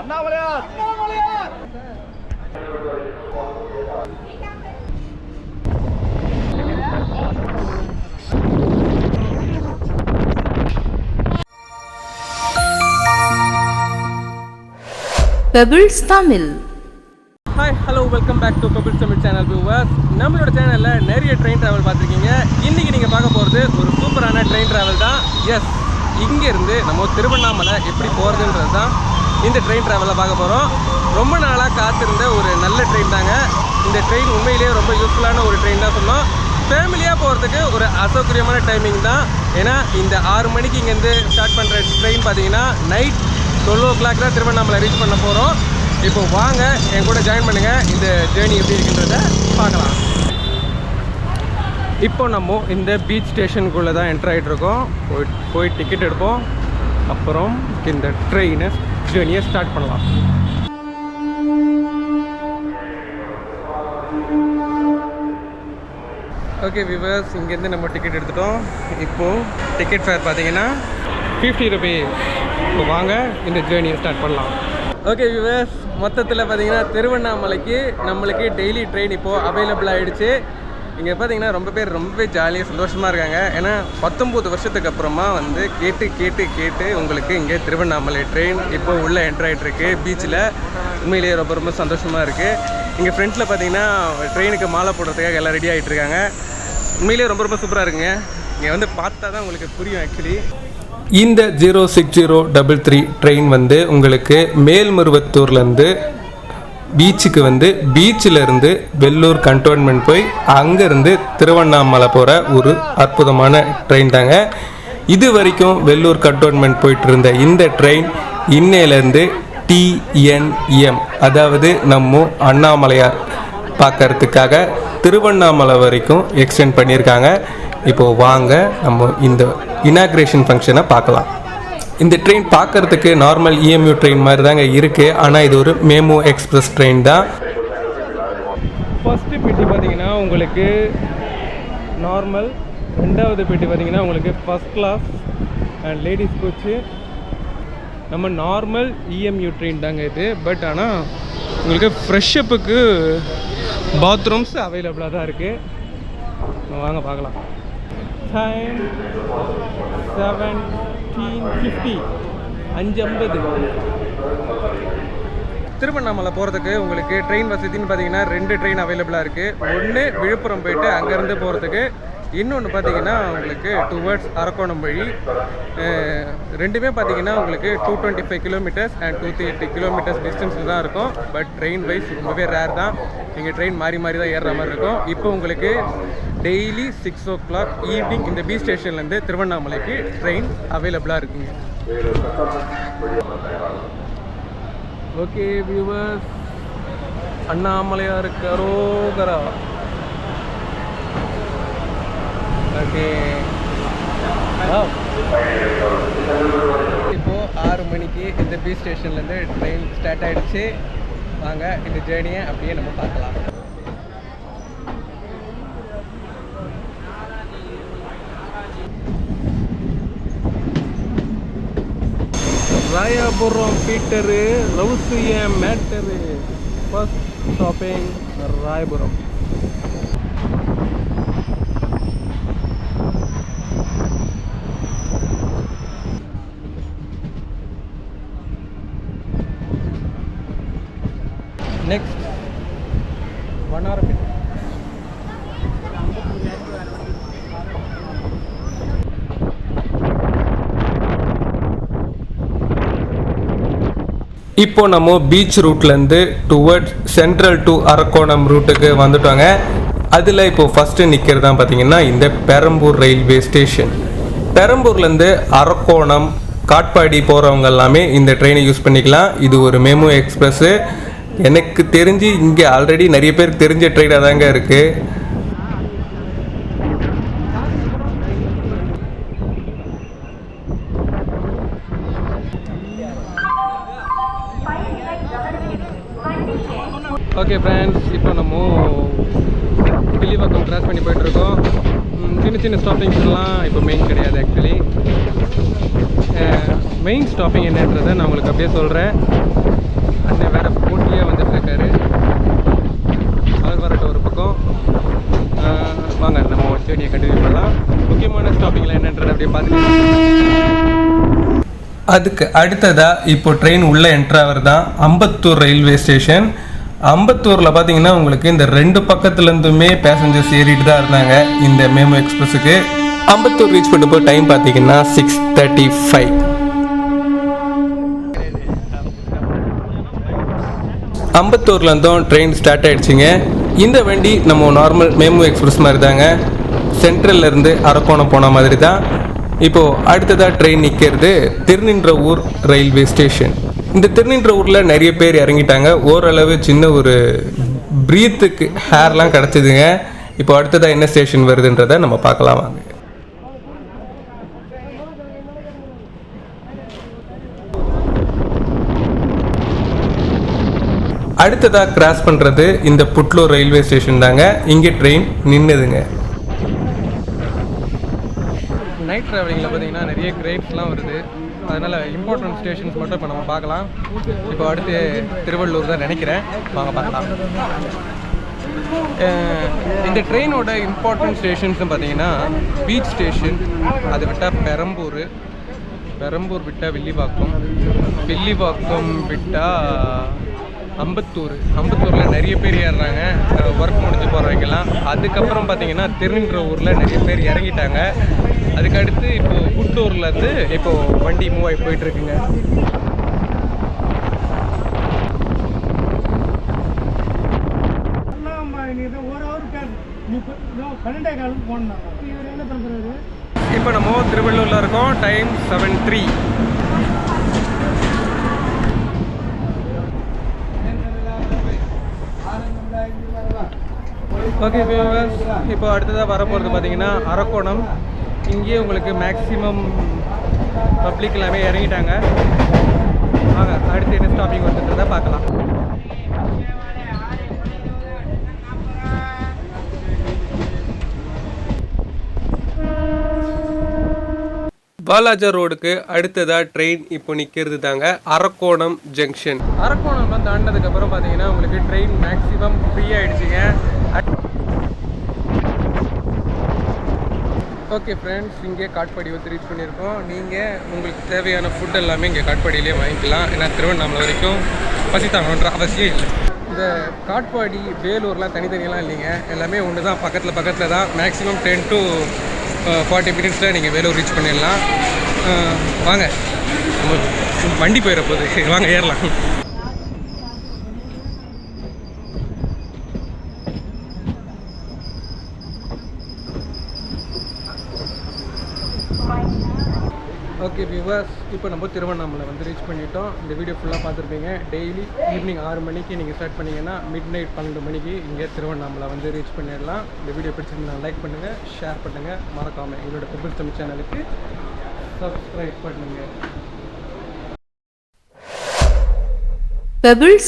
Annamalaiyar! Pebbles Tamil hi hello welcome back to Kapil Tamil channel viewers நம்மளோட சேனலில் நிறைய train travel பார்த்துருக்கீங்க. இன்றைக்கி நீங்கள் பார்க்க போகிறது ஒரு சூப்பரான ட்ரெயின் ட்ராவல் தான். எஸ் இங்கேருந்து நம்ம திருவண்ணாமலை எப்படி போகிறதுன்றது தான் இந்த ட்ரெயின் ட்ராவலில் பார்க்க போகிறோம் ரொம்ப நாளாக காத்திருந்த ஒரு நல்ல ட்ரெயின் தாங்க. இந்த ட்ரெயின் உண்மையிலேயே ரொம்ப யூஸ்ஃபுல்லான ஒரு ட்ரெயின் தான் சொன்னோம். ஃபேமிலியாக போகிறதுக்கு ஒரு அசௌகரியமான டைமிங் தான். ஏன்னா இந்த ஆறு மணிக்கு இங்கேருந்து ஸ்டார்ட் பண்ணுற ட்ரெயின் பார்த்தீங்கன்னா நைட் டுவெல் ஓ கிளாக் தான் திருவண்ணாமலை ரீச் பண்ண போகிறோம் இப்போ வாங்க என் கூட ஜாயின் பண்ணுங்கள் இந்த ஜேர்னி எப்படி இருக்குன்றத பார்க்கலாம். இப்போ நம்ம இந்த பீச் ஸ்டேஷனுக்குள்ளே தான் என்டர் இருக்கோம். போய் போய் டிக்கெட் எடுப்போம். அப்புறம் இந்த ட்ரெயினை ஜேர்னியை ஸ்டார்ட் பண்ணலாம். ஓகே விவர்ஸ் இங்கேருந்து நம்ம டிக்கெட் எடுத்துட்டோம். இப்போது டிக்கெட் ஃபேர் பார்த்தீங்கன்னா ஃபிஃப்டி ருபீஸ் இப்போ வாங்க இந்த ஜேர்னியை ஸ்டார்ட் பண்ணலாம். ஓகே விவர்ஸ் மொத்தத்தில் பார்த்தீங்கன்னா திருவண்ணாமலைக்கு நம்மளுக்கு டெய்லி ட்ரெயின் இப்போது அவைலபிள் ஆகிடுச்சு இங்கே பார்த்தீங்கன்னா ரொம்ப பேர் ரொம்பவே ஜாலியாக சந்தோஷமாக இருக்காங்க. ஏன்னா பத்தொம்போது வருஷத்துக்கு அப்புறமா வந்து கேட்டு கேட்டு கேட்டு உங்களுக்கு இங்கே திருவண்ணாமலை ட்ரெயின் இப்போ உள்ளே என்ட்ரு பீச்சில் உண்மையிலேயே ரொம்ப ரொம்ப சந்தோஷமாக இருக்குது இங்கே ஃப்ரெண்ட்ஸில் பார்த்தீங்கன்னா ட்ரெயினுக்கு மாலை போடுறதுக்காக எல்லாம் ரெடி ஆகிட்டு இருக்காங்க. உண்மையிலேயே ரொம்ப ரொம்ப சூப்பராக இருக்குங்க. இங்கே வந்து பார்த்தா தான் உங்களுக்கு புரியும் ஆக்சுவலி இந்த zero six zero double three train வந்து உங்களுக்கு மேல்மருவத்தூர்லேருந்து பீச்சுக்கு வந்து பீச்சில் இருந்து வெள்ளூர் கண்டோன்மெண்ட் போய் அங்கேருந்து திருவண்ணாமலை போகிற ஒரு அற்புதமான ட்ரெயின் தாங்க. இது வரைக்கும் வெள்ளூர் கண்டோன்மெண்ட் போயிட்டு இருந்த இந்த ட்ரெயின் இன்னையிலேருந்து டிஎன்எம் அதாவது நம்ம அண்ணாமலையார் பார்க்கறதுக்காக திருவண்ணாமலை வரைக்கும் எக்ஸ்டெண்ட் பண்ணியிருக்காங்க. இப்போது வாங்க நம்ம இந்த இனாக்ரேஷன் ஃபங்க்ஷனை பார்க்கலாம். இந்த ட்ரெயின் பார்க்கறதுக்கு நார்மல் இஎம்யூ ட்ரெயின் மாதிரி தாங்க இருக்குது ஆனால் இது ஒரு மேமோ எக்ஸ்பிரஸ் ட்ரெயின் தான். ஃபஸ்ட்டு பெட்டி பார்த்தீங்கன்னா உங்களுக்கு நார்மல் ரெண்டாவது பெட்டி பார்த்தீங்கன்னா உங்களுக்கு first class and ladies coach நம்ம நார்மல் இஎம்யூ ட்ரெயின் தாங்க இது. பட் ஆனால் உங்களுக்கு ஃப்ரெஷ்ஷப்புக்கு பாத்ரூம்ஸ் அவைலபிளாக தான் இருக்குது வாங்க பார்க்கலாம். டைம் செவன்டீன் ஃபிஃப்டி அஞ்சு ஐம்பது திருவண்ணாமலை போகிறதுக்கு உங்களுக்கு ட்ரெயின் வசதின்னு பார்த்தீங்கன்னா ரெண்டு ட்ரெயின் அவைலபிளாக இருக்குது ஒன்று விழுப்புரம் போயிட்டு அங்கேருந்து போகிறதுக்கு இன்னொன்று பார்த்தீங்கன்னா உங்களுக்கு டுவர்ட்ஸ் அரக்கோணம் வழி. ரெண்டுமே பார்த்தீங்கன்னா உங்களுக்கு two twenty five kilometres and two thirty kilometres டிஸ்டன்ஸில் தான் இருக்கும். பட் ட்ரெயின் வைஸ் ரொம்பவே ரேர் தான். நீங்கள் ட்ரெயின் மாறி மாறி தான் ஏறுற மாதிரி இருக்கும். இப்போ உங்களுக்கு daily six o'clock evening இந்த பி ஸ்டேஷன்லேருந்து திருவண்ணாமலைக்கு ட்ரெயின் அவைலபிளாக இருக்குங்க. ஓகே வியூவர்ஸ் அண்ணாமலையார் கரோகரா ஓகே இப்போ ஆறு மணிக்கு இந்த பி ஸ்டேஷன்லேருந்து ட்ரெயின் ஸ்டார்ட் ஆகிடுச்சு வாங்க இந்த ஜேர்னியை அப்படியே நம்ம பார்க்கலாம். Royapuram Peter ரவுசிய matter first shopping Royapuram next Vannarapettai இப்போ நம்ம பீச் ரூட்லேருந்து டுவர்ட் சென்ட்ரல் டு அரக்கோணம் ரூட்டுக்கு வந்துட்டோங்க. அதில் இப்போ ஃபஸ்ட்டு நிற்கிறது தான் பார்த்தீங்கன்னா இந்த பெரம்பூர் ரயில்வே ஸ்டேஷன் பெரம்பூர்லேருந்து அரக்கோணம் காட்பாடி போகிறவங்க எல்லாமே இந்த ட்ரெயினை யூஸ் பண்ணிக்கலாம். இது ஒரு மெமு எக்ஸ்பிரஸ்ஸு எனக்கு தெரிஞ்சு இங்கே ஆல்ரெடி நிறைய பேருக்கு தெரிஞ்ச ட்ரெயினாக தாங்க இருக்குது ஓகே ஃப்ரெண்ட்ஸ் இப்போ நம்ம கிளிவாக்கம் கிராஸ் பண்ணி போயிட்டுருக்கோம். சின்ன சின்ன ஸ்டாப்பிங்ஸ்லாம் இப்போ மெயின் கிடையாது ஆக்சுவலி மெயின் ஸ்டாப்பிங் என்னன்றதை நான் உங்களுக்கு அப்படியே சொல்கிறேன் அண்ணன் வேறு போட்டியாக வந்துட்டுருக்காரு. அவர் ஒரு பக்கம். வாங்க நம்ம ஜேர்னியை கண்டினியூ பண்ணலாம். முக்கியமான ஸ்டாப்பிங்கில் என்னன்றதை அப்படியே பார்த்துக்கலாம் அதுக்கு அடுத்ததாக இப்போ ட்ரெயின் உள்ளே என்ட்ராவர் தான் அம்பத்தூர் ரயில்வே ஸ்டேஷன் அம்பத்தூரில் பார்த்தீங்கன்னா உங்களுக்கு இந்த ரெண்டு பக்கத்துலேருந்துமே பேசஞ்சர்ஸ் ஏறிட்டு தான் இருந்தாங்க இந்த மேமோ எக்ஸ்பிரஸுக்கு அம்பத்தூர் ரீச் பண்ணும்போது டைம் பார்த்தீங்கன்னா சிக்ஸ் தேர்ட்டி ஃபைவ் அம்பத்தூர்லேருந்தும் ட்ரெயின் ஸ்டார்ட் ஆகிடுச்சிங்க இந்த வண்டி நம்ம நார்மல் மேமோ எக்ஸ்பிரஸ் மாதிரி தாங்க. சென்ட்ரல்ல இருந்து அரக்கோணம் போன மாதிரி தான். இப்போது அடுத்ததாக ட்ரெயின் நிற்கிறது திருநின்ற ஊர் ரயில்வே ஸ்டேஷன் இந்த திருநின்ற ஊரில் நிறைய பேர் இறங்கிட்டாங்க. ஓரளவு சின்ன ஒரு ப்ரீத்துக்கு ஹேர்லாம் கிடச்சிதுங்க. இப்போ அடுத்ததாக என்ன ஸ்டேஷன் வருதுன்றதை நம்ம பார்க்கலாம் வாங்க. அடுத்ததாக கிராஸ் பண்ணுறது இந்த புட்லூர் ரயில்வே ஸ்டேஷன் தாங்க. இங்கே ட்ரெயின் நின்றுதுங்க நைட் ட்ராவலிங்கில் பார்த்தீங்கன்னா நிறைய கிரேட்ஸ்லாம் வருது. அதனால் இம்பார்ட்டன்ட் ஸ்டேஷன்ஸ் மட்டும் இப்போ நம்ம பார்க்கலாம். இப்போ அடுத்து திருவள்ளூர் தான் நினைக்கிறேன். வாங்க பார்க்கலாம். இந்த ட்ரெயினோட இம்பார்ட்டன்ட் ஸ்டேஷன்ஸ் பார்த்தீங்கன்னா பீச் ஸ்டேஷன் அதை விட்டால் பெரம்பூர் பெரம்பூர் விட்டால் வில்லிவாக்கம் வில்லிவாக்கம் விட்டால் அம்பத்தூர். அம்பத்தூரில் நிறைய பேர் ஏறுறாங்க. ஒர்க் முடிஞ்சு போகிறவங்கலாம் அதுக்கப்புறம் பார்த்தீங்கன்னா திருநின்ற ஊரில் நிறைய பேர் இறங்கிட்டாங்க. அதுக்கடுத்து இப்போது குட்டூர்லேருந்து இப்போது வண்டி மூவ் ஆகி போயிட்டுருக்குங்க. இப்போ நம்ம திருவள்ளூரில் இருக்கோம். Time seven three okay viewers இப்போ அடுத்ததாக வரப்போகிறது பார்த்தீங்கன்னா அரக்கோணம். இங்கேயே உங்களுக்கு மேக்ஸிமம் பப்ளிக் எல்லாமே இறங்கிட்டாங்க. வாங்க அடுத்து என்ன ஸ்டாப்பிங் வந்துன்றதை பார்க்கலாம். பாலாஜா ரோடுக்கு அடுத்ததாக ட்ரெயின் இப்போ நிற்கிறது தாங்க அரக்கோணம் ஜங்ஷன் அரக்கோணம்லாம் தாண்டதுக்கப்புறம் பார்த்தீங்கன்னா உங்களுக்கு ட்ரெயின் மேக்ஸிமம் ஃப்ரீ ஆகிடுச்சு ஓகே ஃப்ரெண்ட்ஸ் இங்கே காட்பாடி வந்து ரீச் பண்ணியிருக்கோம். நீங்கள் உங்களுக்கு தேவையான ஃபுட் எல்லாமே இங்கே காட்பாடியிலே வாங்கிக்கலாம். ஏன்னா திருவண்ணாமலை வரைக்கும் பசி தாங்கணுன்ற அவசியம் இல்லை. இந்த காட்பாடி வேலூர்லாம் தனித்தனியெல்லாம் இல்லைங்க. எல்லாமே ஒன்று தான். பக்கத்தில் பக்கத்தில் தான். மேக்ஸிமம் டென் டு ஃபார்ட்டி மினிட்ஸில் நீங்கள் வேலூர் ரீச் பண்ணிடலாம். வாங்க. வண்டி போயிட போகுது வாங்க ஏறலாம். ஓகே வியூவர்ஸ் இப்போ நம்ம திருவண்ணாமலை வந்து ரீச் பண்ணிட்டோம். இந்த வீடியோ ஃபுல்லாக பார்த்துருப்பீங்க. டெய்லி ஈவினிங் ஆறு மணிக்கு நீங்கள் ஸ்டார்ட் பண்ணீங்கன்னா மிட் நைட் பன்னெண்டு மணிக்கு இங்கே திருவண்ணாமலை வந்து ரீச் பண்ணிடலாம். இந்த வீடியோ பிடிச்சிருந்தா லைக் பண்ணுங்கள் ஷேர் பண்ணுங்கள் மறக்காமல் எங்களோட பிபிள் தமிழ் சேனலுக்கு சப்ஸ்கிரைப் பண்ணுங்கள் Pebbles